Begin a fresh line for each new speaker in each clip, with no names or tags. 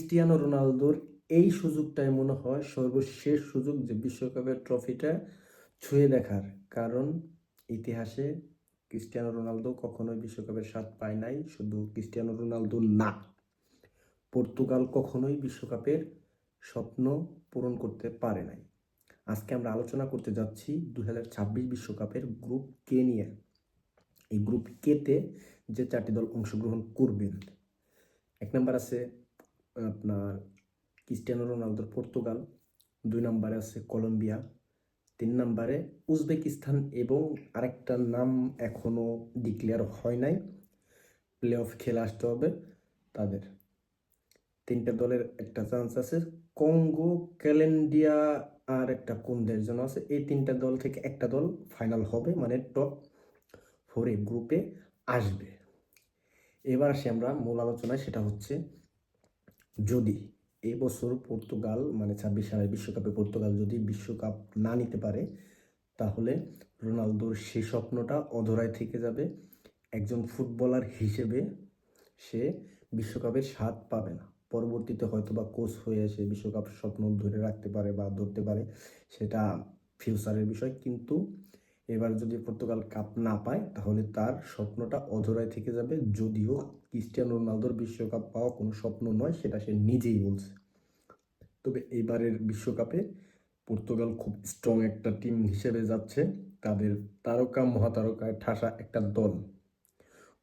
Cristiano রোনালদোর এই সুযোগটাই মনে হয় সর্বশেষ সুযোগ যে বিশ্বকাপের ট্রফিটা ছুঁয়ে দেখার। কারণ ইতিহাসে ক্রিস্টিয়ানো রোনালদো কখনোই বিশ্বকাপের স্বাদ পায় নাই, শুধু ক্রিস্টিয়ানো রোনালদো না। পর্তুগাল কখনোই বিশ্বকাপের স্বপ্ন পূরণ করতে পারে নাই। আজকে আমরা আলোচনা করতে যাচ্ছি দু বিশ্বকাপের গ্রুপ কে নিয়ে। এই গ্রুপ কেতে যে চারটি দল অংশগ্রহণ করবেন। এক নম্বর আছে আপনার ক্রিস্টিয়ানো রোনালদোর পর্তুগাল, দুই নম্বরে আছে কলম্বিয়া, তিন নম্বরে উজবেকিস্তান এবং আরেকটা নাম এখনও ডিক্লেয়ার হয় নাই। প্লে অফ খেলে আসতে হবে তাদের। তিনটা দলের একটা চান্স আছে। কঙ্গো, ক্যালেন্ডিয়া আর একটা কোন দেশ যেন আছে। এই তিনটা দল থেকে একটা দল ফাইনাল হবে মানে টপ ফোরে গ্রুপে আসবে। এবার আসি আমরা মূল আলোচনায়, সেটা হচ্ছে যদি এই বছর পর্তুগাল মানে ছাব্বিশ সালের বিশ্বকাপে পর্তুগাল যদি বিশ্বকাপ না নিতে পারে, তাহলে রোনালদোর সে স্বপ্নটা অধরায় থেকে যাবে। একজন ফুটবলার হিসেবে সে বিশ্বকাপের স্বাদ পাবে না। পরবর্তীতে হয়তো বা কোচ হয়ে সে বিশ্বকাপ স্বপ্ন ধরে রাখতে পারে বা ধরতে পারে, সেটা ফিউচারের বিষয়। কিন্তু এবার যদি পর্তুগাল কাপ না পায়, তাহলে তার স্বপ্নটা অধরায় থেকে যাবে। যদিও ক্রিস্টিয়ানো রোনালদোর বিশ্বকাপ পাওয়া কোনো স্বপ্ন নয়, সেটা সে নিজেই বলছে। তবে এবারের বিশ্বকাপে পর্তুগাল খুব স্ট্রং একটা টিম হিসেবে যাচ্ছে। তাদের তারকা, মহাতারকায় ঠাসা একটা দল।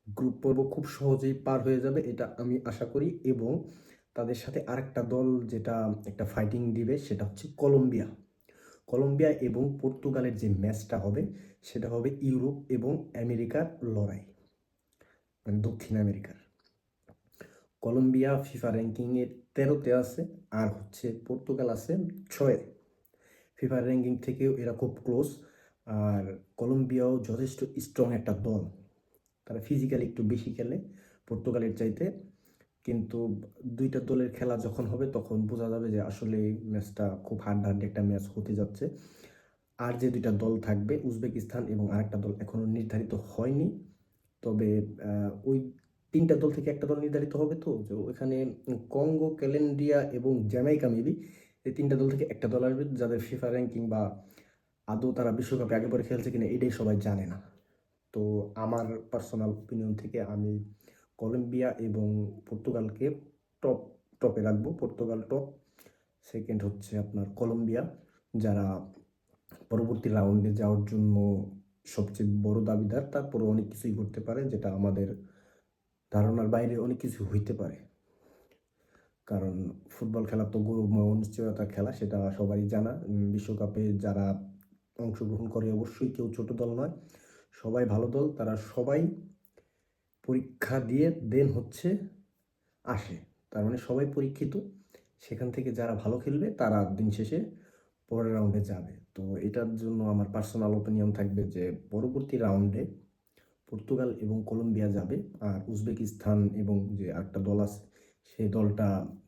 গ্রুপ পর্ব খুব সহজেই পার হয়ে যাবে, এটা আমি আশা করি। এবং তাদের সাথে আরেকটা দল যেটা একটা ফাইটিং দিবে, সেটা হচ্ছে কলম্বিয়া। কলম্বিয়া এবং পর্তুগালের যে ম্যাচটা হবে, সেটা হবে ইউরোপ এবং আমেরিকার লড়াই মানে দক্ষিণ আমেরিকার। কলম্বিয়া ফিফা র্যাঙ্কিংয়ে তেরোতে আছে আর হচ্ছে পর্তুগাল আছে ছয়ে। ফিফা র্যাঙ্কিং থেকেও এরা খুব ক্লোজ, আর কলম্বিয়াও যথেষ্ট স্ট্রং একটা দল। তারা ফিজিক্যালি একটু বেশি খেলে, পর্তুগালের চাইতে কিন্তু দুইটা দলের খেলা যখন হবে, তখন বোঝা যাবে যে আসলে ম্যাচটা খুব হার্ড একটা ম্যাচ হতে যাচ্ছে। আর যে দুইটা দল থাকবে, উজবেকিস্তান এবং আরেকটা দল এখনও নির্ধারিত হয়নি। তবে ওই তিনটা দল থেকে একটা দল নির্ধারিত হবে তো? যে ওইখানে কঙ্গো, ক্যালেন্ডিয়া এবং জ্যামাইকা মেবি এই তিনটা দল থেকে একটা দল আসবে, যাদের ফিফা র্যাঙ্কিং বা আদৌ তারা বিশ্বকাপে আগে পরে খেলছে কিনা, এটাই সবাই জানে না। তো আমার পার্সোনাল ওপিনিয়ন থেকে আমি কলম্বিয়া এবং পর্তুগালকে টপ টপে রাখব। পর্তুগাল টপ সেকেন্ড হচ্ছে আপনার কলম্বিয়া, যারা পরবর্তী রাউন্ডে যাওয়ার জন্য সবচেয়ে বড় দাবিদার। তারপরে অনেক কিছুই করতে পারে, যেটা আমাদের ধারণার বাইরে অনেক কিছু হইতে পারে। কারণ ফুটবল খেলা তো গৌরবময় অনিশ্চয়তা খেলা, সেটা সবারই জানা। বিশ্বকাপে যারা অংশগ্রহণ করে অবশ্যই কেউ ছোট দল নয়, সবাই ভালো দল। তারা সবাই পরীক্ষা দিয়ে দেন হচ্ছে আসে। তার মানে সবাই পরীক্ষিত। সেখান থেকে যারা ভালো খেলবে, তারা দিন শেষে পরের রাউন্ডে যাবে। তো এটার জন্য আমার পার্সোনাল ওপিনিয়ন থাকবে যে, পরবর্তী রাউন্ডে পর্তুগাল এবং কলম্বিয়া যাবে। আর উজবেকিস্তান এবং যে একটা দল আছে সেই দলটা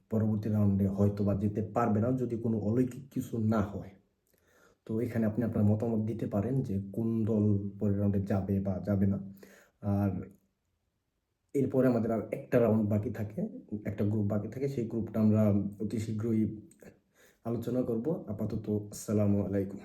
পরবর্তী রাউন্ডে হয়তো বা যেতে পারবে না, যদি কোনো অলৌকিক কিছু না হয়। তো এখানে আপনি আপনার মতামত দিতে পারেন যে, কোন দল পরের রাউন্ডে যাবে বা যাবে না। আর এরপরে আমাদের আর একটা রাউন্ড বাকি থাকে, একটা গ্রুপ বাকি থাকে, সেই গ্রুপটা আমরা অতি শীঘ্রই আলোচনা করব। আপাতত আসসালামু আলাইকুম।